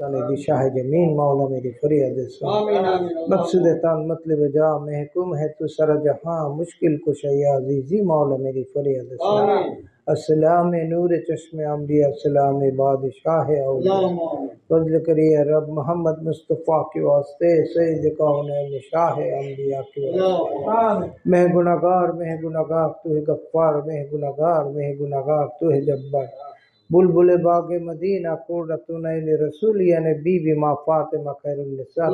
دی شاہ جمین مولا میری فری مقصد تان مطلب جا محکم ہے تو سر جہاں مشکل کش یا عزیزی مولا میری فریاد سو السلام نور چشم انبیاء سلام بادشاہ اولیاء۔ فضل کریے رب محمد مصطفیٰ کی واسطے سید کون شاہ انبیاء کے واسطے۔ میں گناہ گار میں گناہ گار تو ہے گفار میں گناہ گار میں گناہ گار تو ہے جبار۔ بلبل باغ مدینہ قرۃن رسول یعنی بی بی ما فاطمہ خیر النساء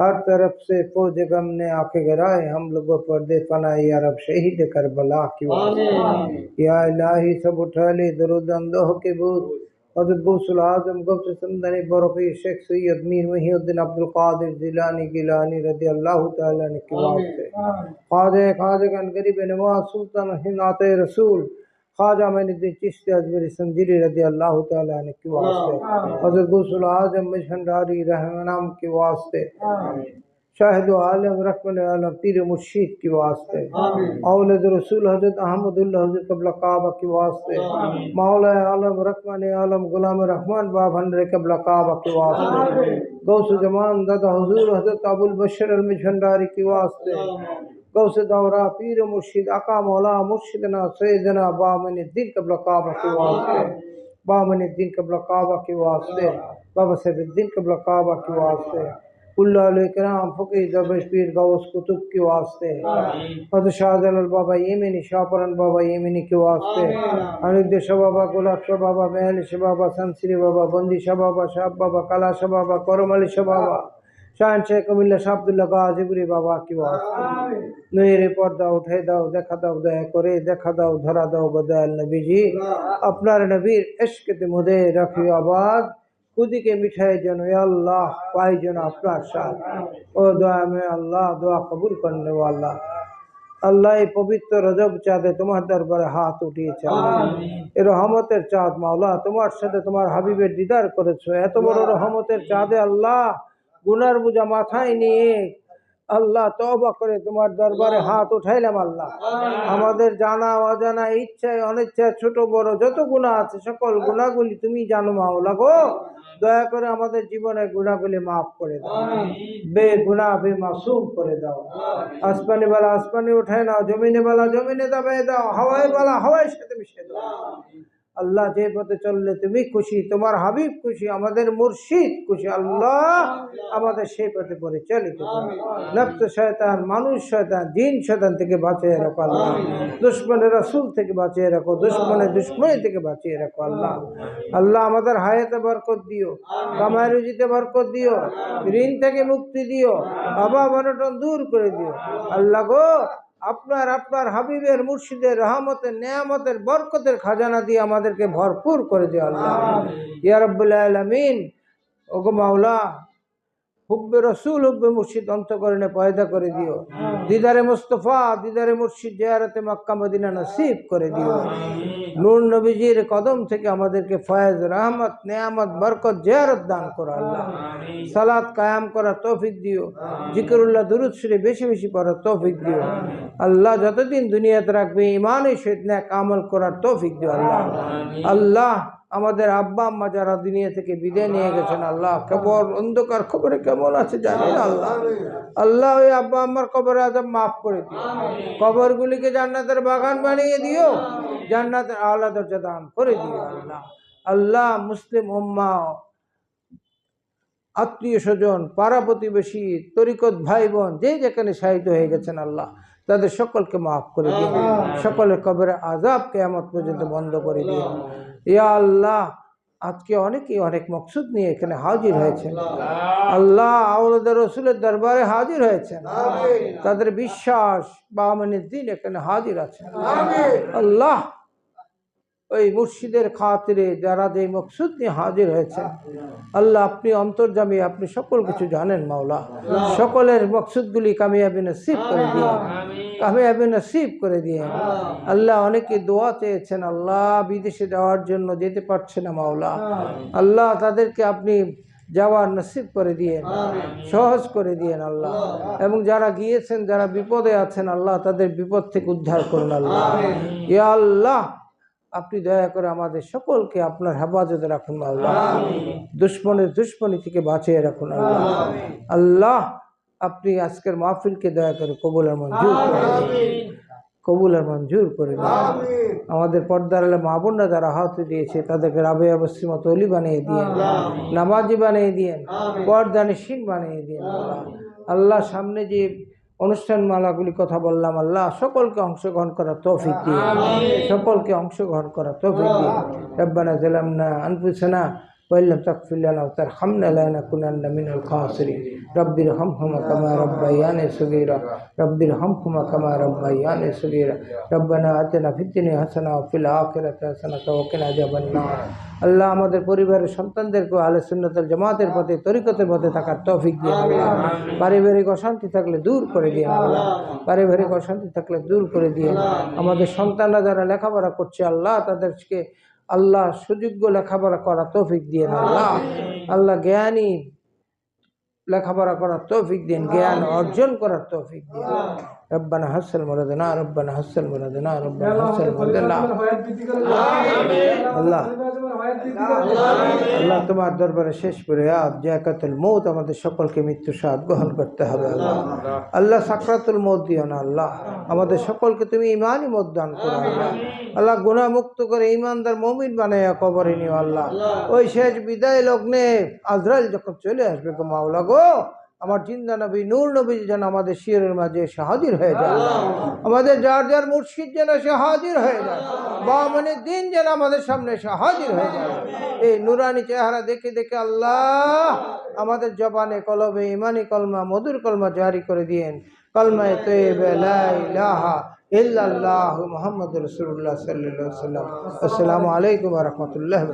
ہر طرف سے فوج غم نے آنکھیں گرائے ہم لوگوں پر دے فنا یا رب شہید کربلا کی واسطے۔ یا الہی سب اٹھا لے درود اندوہ کے بوت حضرت غوث العظم غوث سمدن برفی شیخ سید میر محی الدین عبد القادر جیلانی رضی اللہ تعالیٰ عنہ کے واسطے۔ خواجہ خواجہ انگریب نواز سلطان ہند رسول۔ خواجہ من الدین چشتی اجمیر سنجیری رضی اللہ تعالیٰ عنہ کی واسطے حضرت گوسل اعظم مشن راری رحمنام کی واسطے شاہد و عالم رحمن العالم پیر مرشید کی واسطے اولد رسول حضرت احمد اللہ حضرت قبل قعبہ کی واسطے مولا عالم رحمن العالم غلام رحمان باب ہنر قبل قعبہ کی واسطے غوث جمان دادہ حضور حضرت ابو البشر المجھنڈاری کی واسطے غوث دورا پیر مرشد اقا مولا مرشدنا سیدنا بامن الدین قبل کعبہ کے واسطے، بامن الدین قبل کعبہ کے واسطے، بابا صاحب الدین قبل کعبہ کے واسطے اللہ علیہ کرام فقی دبش پیر غوث کتب کے واسطے فضل شاہ جلال بابا یمینی، شاہ پرن بابا یمینی کے واسطے حنید شاہ بابا، گلاب شاہ بابا محل شاہ بابا، سنسری بابا، بندی شاہ بابا شاہ بابا کلا شاہ بابا کرم علی شاہ بابا শাহান শেখ কুমিল্লা শাবদুল্লাহ গাজীপুরি বাবা কি নইরে পর্দা উঠে দাও দেখা দাও দয়া করে দেখা দাও ধরা দাও বদয়াল নবীজি। আপনার নবীর এসকেতে মুদে রাখি আবাদ। খুদিকে মিঠাই যেন আল্লাহ পাই যেন আপনার সাথ ও দয়া মে আল্লাহ দোয়া কবুল করেন আল্লাহ। আল্লাহ এই পবিত্র রজব চাঁদে তোমার দরবারে হাত উঠিয়েছে। এ রহমতের চাঁদ মাওলা তোমার সাথে তোমার হাবিবের দিদার করেছ। এত বড় রহমতের চাঁদে আল্লাহ গুনার বোঝা মাথায় নিয়ে আল্লাহ তবা করে তোমার দরবারে হাত উঠাইলাম আল্লাহ। আমাদের জানা অজানা ইচ্ছায় অনিচ্ছায় ছোট বড় যত গুণা আছে সকল গুণাগুলি তুমি জানো মাওলা গো। দয়া করে আমাদের জীবনে গুণাগুলি মাফ করে দাও। বে গুণা বে মাসুম করে দাও। আসমানি বালা আসমানি উঠায় নাও জমিনে বালা জমিনে দাবাই দাও হাওয়ায় বালা হাওয়ায় সাথে মিশে দাও। আল্লাহ যে পথে চললে তুমি খুশি তোমার হাবিব খুশি আমাদের মুর্শিদ খুশি আল্লাহ আমাদের সেই পথে পরিচালিত নফস শয়তান মানুষ শয়তান দিন শয়তান থেকে বাঁচিয়ে রাখো আল্লাহ। দুশ্মনের রাসূল থেকে বাঁচিয়ে রাখো দুশ্মনের দুশ্মনী থেকে বাঁচিয়ে রাখো আল্লাহ। আল্লাহ আমাদের হায়াতে বরকত দিও কামায় রুজিতে বরকত দিও ঋণ থেকে মুক্তি দিও বাবা বনটন দূর করে দিও। আল্লাহ গো আপনার আপনার হাবিবের মুর্শিদের রহমতের নেয়ামতের বরকতের খাজানা দিয়ে আমাদেরকে ভরপুর করে দেওয়া আল্লাহ। আলমিন। ওগো মাওলা হুব্বে রসুল হুব্বে মুর্শিদ অন্তকরণে পয়দা করে দিও। দিদারে মুস্তফা দিদারে মুর্শিদ জিয়ারতে মক্কা মদিনা নসিব করে দিও। নূর নবীজির কদম থেকে আমাদেরকে ফয়েজ রহমত নেয়ামত বরকত জিয়ারত দান করো আল্লাহ। সালাত কায়াম করার তৌফিক দিও। জিকরুল্লাহ দুরুদ শরীফ বেশি বেশি পড়ার তৌফিক দিও। আল্লাহ যতদিন দুনিয়াতে রাখবে ইমানই সহিত ন্যাক আমল করার তৌফিক দিও আল্লাহ। আল্লাহ আমাদের আব্বা আম্মা যারা দুনিয়া থেকে বিদায় নিয়ে গেছেন আল্লাহ কবর অন্ধকার খবরে কেমন আছে জানি না আল্লাহ? আল্লাহ ওই আব্বা আম্মার কবরে আজব মাফ করে দিও। কবরগুলিকে জান্নাতের বাগান বানিয়ে দিও জান্নাতের আলা দরজা দান করে দিও আল্লাহ। আল্লাহ মুসলিম উম্মা আত্মীয় স্বজন পাড়া প্রতিবেশী তরিকত ভাই বোন যে যেখানে শাহিদ হয়ে গেছেন আল্লাহ। তাদের সকলকে মাফ করে দিও। সকলের কবরে আজাব কেয়ামত পর্যন্ত বন্ধ করে দিও। ইয়া আল্লাহ আজকে অনেকেই অনেক মকসুদ নিয়ে এখানে হাজির হয়েছেন। আল্লাহ। আউলাদের রসুলের দরবারে হাজির হয়েছেন। তাদের বিশ্বাস বা আমানের দিন এখানে হাজির আছেন। আল্লাহ ওই মুর্শিদের খাতিরে যারা যে মকসুদ নিয়ে হাজির হয়েছেন আল্লাহ আপনি অন্তর্জামী আপনি সকল কিছু জানেন মাওলা। সকলের মকসুদগুলি কামিয়াবি নসিব করে দিয়ে কামিয়াবি নসিব করে দিয়ে আল্লাহ অনেকে দোয়া চেয়েছেন আল্লাহ বিদেশে যাওয়ার জন্য যেতে পারছে না মাওলা। আল্লাহ তাদেরকে আপনি যাওয়ার নসিব করে দিয়ে সহজ করে দিয়েন আল্লাহ। এবং যারা গিয়েছেন যারা বিপদে আছেন আল্লাহ তাদের বিপদ থেকে উদ্ধার করুন আল্লাহ। ইয়া আল্লাহ আপনি দয়া করে আমাদের সকলকে আপনার হেফাজতে রাখুন আল্লাহ। দুশ্মনের দুশ্মনী থেকে বাঁচিয়ে রাখুন আল্লাহ। আল্লাহ আপনি আজকের মাহফিলকে দয়া করে কবুলের মঞ্জুর করে দিন। কবুলের মঞ্জুর করে আমাদের পর্দার আলে মা বোনরা যারা আহত দিয়েছে তাদেরকে রাবে অবশ্যই মতো অলি বানিয়ে দিয়ে নামাজি বানিয়ে দিয়েন। পর্দানিসীন বানিয়ে দিয়েন। আল্লাহ আল্লাহ সামনে যে অনুষ্ঠান মালাগুলি কথা বললাম আল্লাহ সকলকে অংশগ্রহণ করা তৌফিক দিয়ে সকলকে অংশগ্রহণ করা তৌফিক দিয়ে। রব্বানা জালামনা আনফুসানা وإن تغفر لنا وترحمنا لنكونن من الخاسرين رب ارحمهما كما ربياني صغيرا رب ارحمهما كما ربياني صغيرا ربنا آتنا في الدنيا حسنة وفي الآخرة حسنة وقنا عذاب النار আল্লাহ আমাদের পরিবারের সন্তানদেরকে আলে সুন্নতল জামাতের পথে তরিকতের পথে থাকার তৌফিক দিয়ে আল্লাহ পারিবারিক অশান্তি থাকলে দূর করে দিয়ে আল্লাহ পারিবারিক অশান্তি থাকলে দূর করে দিয়ে আমাদের সন্তানরা যারা লেখাপড়া করছে আল্লাহ তাদেরকে আল্লাহ সুযোগ্য লেখাপড়া করা তৌফিক দিয়ে আল্লাহ। আল্লাহ জ্ঞানী লেখাপড়া করার তৌফিক দিন জ্ঞান অর্জন করার তৌফিক দিন রব্বানা হাসল মরদনা রব্বানা হাসল মরদনা রব্বানা হাসল মরদনা। আল্লাহ। আল্লাহ তোমার দরবারে শেষ করে আজ জাকাতুল মৌত আমাদের সকলকে মৃত্যু সাথ গ্রহণ করতে হবে আল্লাহ। আল্লাহ সাকরাতুল মৌত দিও না আল্লাহ। আমাদের সকলকে তুমি ইমানই মত দান করো আল্লাহ। আল্লাহ গুনাহ মুক্ত করে ইমানদার মমিন বানাইয়া কবরে নিও আল্লাহ। ওই শেষ বিদায় লগ্নে আজরাইল যখন চলে আসবে গো মাওলা গো আমার জিন্দা নবী, নূর নবী যেন আমাদের শিয়রের মাঝে এসে হাজির হয়ে যায় আমাদের যার যার মুর্শিদ যেন সে হাজির হয়ে যায় বা মানে দিন যেন আমাদের সামনে এসে হাজির হয়ে যায় এই নুরানি চেহারা দেখে দেখে আল্লাহ আমাদের জবানে কলবে ইমানি কলমা, মধুর কলমা জারি করে দিয়েন। কলমায় তৈবে লা ইলাহা ইল্লাল্লাহু মুহাম্মাদুর রাসূলুল্লাহ সাল্লাল্লাহু আলাইহি ওয়াসাল্লাম। আসসালামু আলাইকুম রাহমাতুল্লাহি